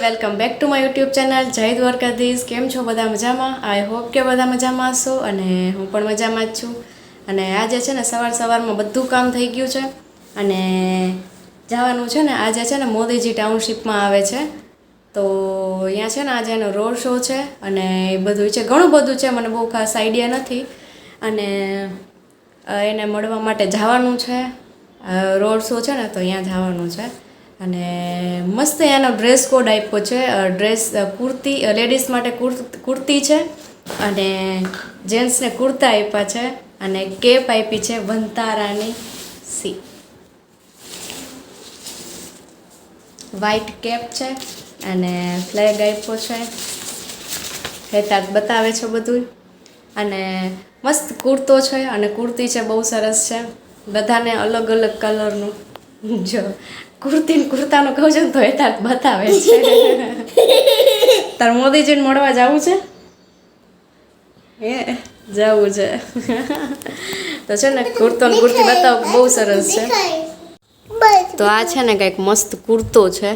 Welcome back to my YouTube channel જય દ્વારકાધીશ કેમ છો બધા મજામાં? આઈ હોપ કે બધા મજામાં હશો અને હું પણ મજામાં જ છું. અને આજે છે ને સવાર સવારમાં બધું કામ થઈ ગયું છે અને જવાનું છે ને આજે છે ને મોદીજી ટાઉનશીપમાં આવે છે. તો અહીંયા છે ને આજે એનો રોડ શો છે અને એ બધું છે, ઘણું બધું છે, મને બહુ ખાસ આઈડિયા નથી. અને એને મળવા માટે જવાનું છે. રોડ શો છે ને તો અહીંયા જવાનું છે. અને મસ્ત એનો ડ્રેસ કોડ આપ્યો છે. ડ્રેસ કુર્તી લેડીઝ માટે કુર્ત- છે અને જેન્ટ્સને કુર્તા આપ્યા છે અને કેપ આપી છે વંતારાની સી. વ્હાઇટ કેપ છે અને ફ્લેગ આપ્યો છે. હેતાક બતાવે છે બધું અને મસ્ત કુર્તો છે અને કુર્તી છે બહુ સરસ છે. બધાને અલગ અલગ કલરનું જો કુર્તી કુર્તાનો કહું છું તો તો હેતાત બતાવે છે. તાર મોદીજીને મળવા જવું છે? હે? જવું છે. તો છે ને કુર્તો ને કુર્તી બતાવો બહુ સરસ છે. તો આ છે ને કંઈક મસ્ત કુર્તો છે.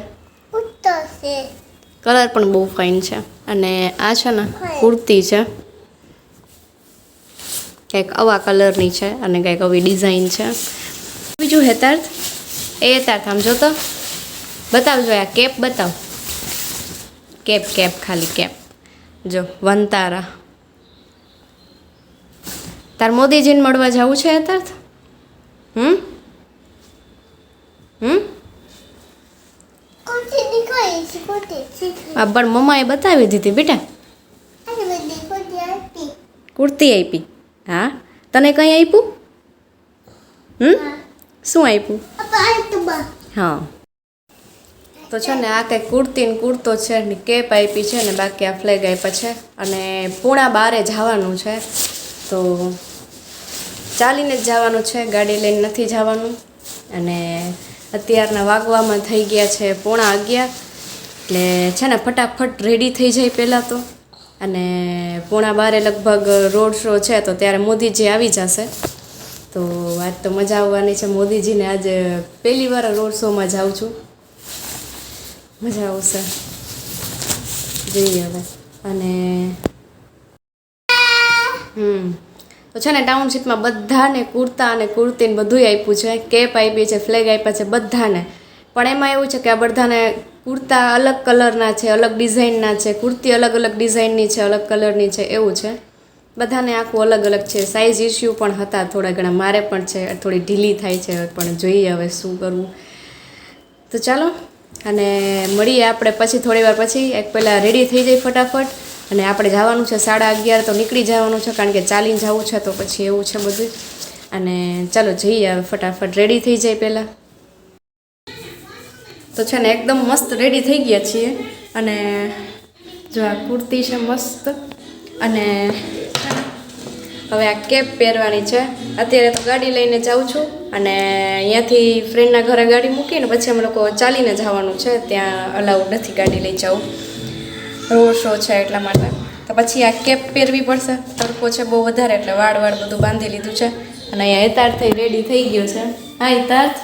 કલર પણ બહુ ફાઇન છે. અને આ છે ને કુર્તી છે. કંઈક આવા કલરની છે અને કંઈક આવી ડિઝાઇન છે. બીજું હેતાર્થ? એ હેતાર્થ આમ જો તો બતાવજો આ કેપ બતાવ. કેપ કેપ ખાલી કેપ. જો વનતારા તાર મોદીજીને મળવા જવું છે હેતાર્થ હમ? હમ? આ પણ મમ્માએ બતાવી દીધી બેટા. કુર્તી આપી. હા? તને કંઈ આપ્યું? હમ? શું આપ્યું? હા. તો છે ને આ કંઈ કુર્તી ને કુર્તો છે ને કેપ આપી છે ને બાકી આ ફ્લેગ આપ્યા છે. અને પૂણા બારે જવાનું છે. તો ચાલીને જ જવાનું છે. ગાડી લઈને નથી જવાનું. અને અત્યારના વાગવામાં થઈ ગયા છે પોણા અગિયાર. એટલે છે ને ફટાફટ રેડી થઈ જાય પહેલાં તો. અને પોણા બારે લગભગ રોડ શો છે તો ત્યારે મોદીજી આવી જશે. તો વાત તો મજા આવવાની છે. મોદીજીને આજે પહેલી વાર રોડ શોમાં જાઉં છું. મજા આવશે. જોઈએ હવે. અને હમ. તો છે ને ટાઉનશીપમાં બધાને કુર્તા અને કુર્તીને બધું આપ્યું છે. કેપ આપી છે ફ્લેગ આપ્યા છે બધાને. પણ એમાં એવું છે કે આ બધાને કુર્તા અલગ કલરના છે, અલગ ડિઝાઇનના છે. કુર્તી અલગ અલગ ડિઝાઇનની છે, અલગ કલરની છે. એવું છે. બધાને આખું અલગ અલગ છે. સાઇઝ ઇસ્યુ પણ હતા થોડા ઘણા. મારે પણ છે, થોડી ઢીલી થાય છે, પણ જોઈએ હવે શું કરવું. તો ચાલો, અને મળીએ આપણે પછી થોડી વાર પછી. એક પહેલાં રેડી થઈ જાય ફટાફટ. અને આપણે જવાનું છે સાડા અગિયાર, તો નીકળી જવાનું છે, કારણ કે ચાલીને જવું છે, તો પછી એવું છે બધું. અને ચાલો જઈએ હવે ફટાફટ. રેડી થઈ જાય પહેલાં. તો છે ને, એકદમ મસ્ત રેડી થઈ ગયા છીએ. અને જો આ કુર્તી છે મસ્ત. અને હવે આ કેપ પહેરવાની છે. અત્યારે તો ગાડી લઈને જાઉં છું અને અહીંયાથી ફ્રેન્ડના ઘરે ગાડી મૂકીને પછી અમે લોકો ચાલીને જવાનું છે. ત્યાં અલાઉડ નથી ગાડી લઈ જવું. રોડ શો છે એટલા માટે. તો પછી આ કેપ પહેરવી પડશે. તડકો છે બહુ વધારે એટલે વાળ વાળ બધું બાંધી લીધું છે. અને અહીંયા હિતાર્થ થઈ રેડી થઈ ગયો છે. હા હિતાર્થ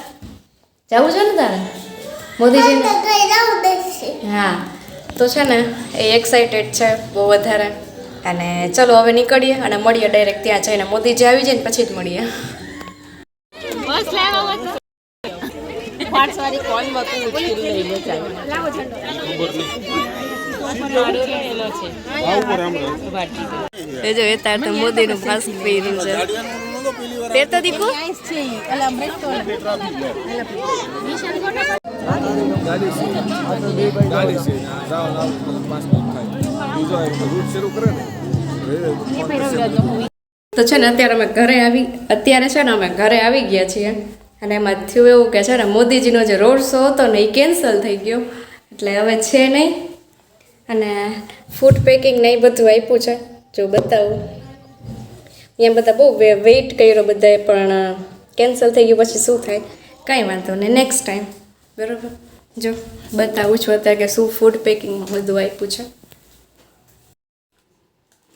જવું છે ને તારે? મોદીજીને હા તો છે. ને એ એક્સાઇટેડ છે બહુ વધારે. અને ચલો હવે નીકળીએ અને મળીએ ડાયરેક્ટ ત્યાં જઈને. મોદીજી આવી જાય ને પછી જ મળીએ. મોદીનું માસ્ક પહેર્યું છે. તે તો દીપુ તો છે ને, અત્યારે અમે ઘરે આવી, અત્યારે છે ને અમે ઘરે આવી ગયા છીએ. અને એમાં થયું એવું કે છે ને, મોદીજીનો જે રોડ શો હતો ને, એ કેન્સલ થઈ ગયો. એટલે હવે છે નહીં. અને ફૂડ પેકિંગ ને એ બધું આપ્યું છે. જો બતાવું. અહીંયા બધા બહુ વેઇટ કર્યો બધાએ, પણ કેન્સલ થઈ ગયું. પછી શું થાય? કાંઈ વાંધો નહીં. નેક્સ્ટ ટાઈમ બરાબર. જો, બતાવું છું અત્યારે કે શું ફૂડ પેકિંગમાં બધું આપ્યું છે.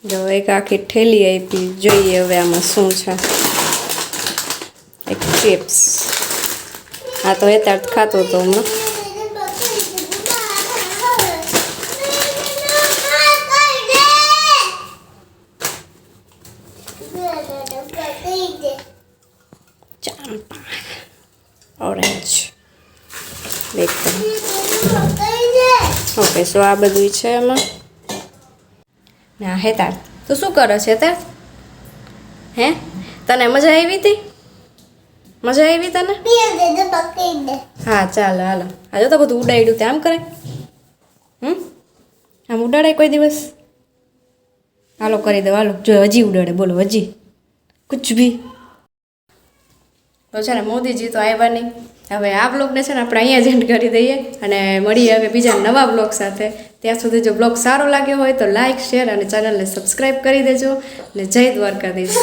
જો, એક આખી ઠેલી આપી, જોઈએ હવે આમાં શું છે. એક ચિપ્સ આ તો એ તાર ખાતો હતો હમણાં ઓરેન્જ. એકદમ ઓકે સો આ બધું છે એમાં? ના, હે તાર, તું શું કરે છે તાર? હે? તને મજા આવી હતી? મજા આવી તને? હા, ચાલો, હાલો. આજે તો બધું ઉડાડ્યું તે, આમ કરે? હમ? આમ ઉડાડે કોઈ દિવસ? હાલો, કરી દો હાલો. જો હજી ઉડાડે, બોલો, હજી. કુછ ભી. તો છે ને મોદીજી તો આવ્યા નહીં. હવે આ બ્લોગને છે ને આપણે અહીંયા જ એન્ડ કરી દઈએ અને મળીએ હવે બીજા નવા બ્લોગ સાથે. ત્યાં સુધી જો બ્લોગ સારો લાગ્યો હોય તો લાઇક શેર અને ચેનલને સબસ્ક્રાઈબ કરી દેજો. અને જય દ્વારકાધીશ.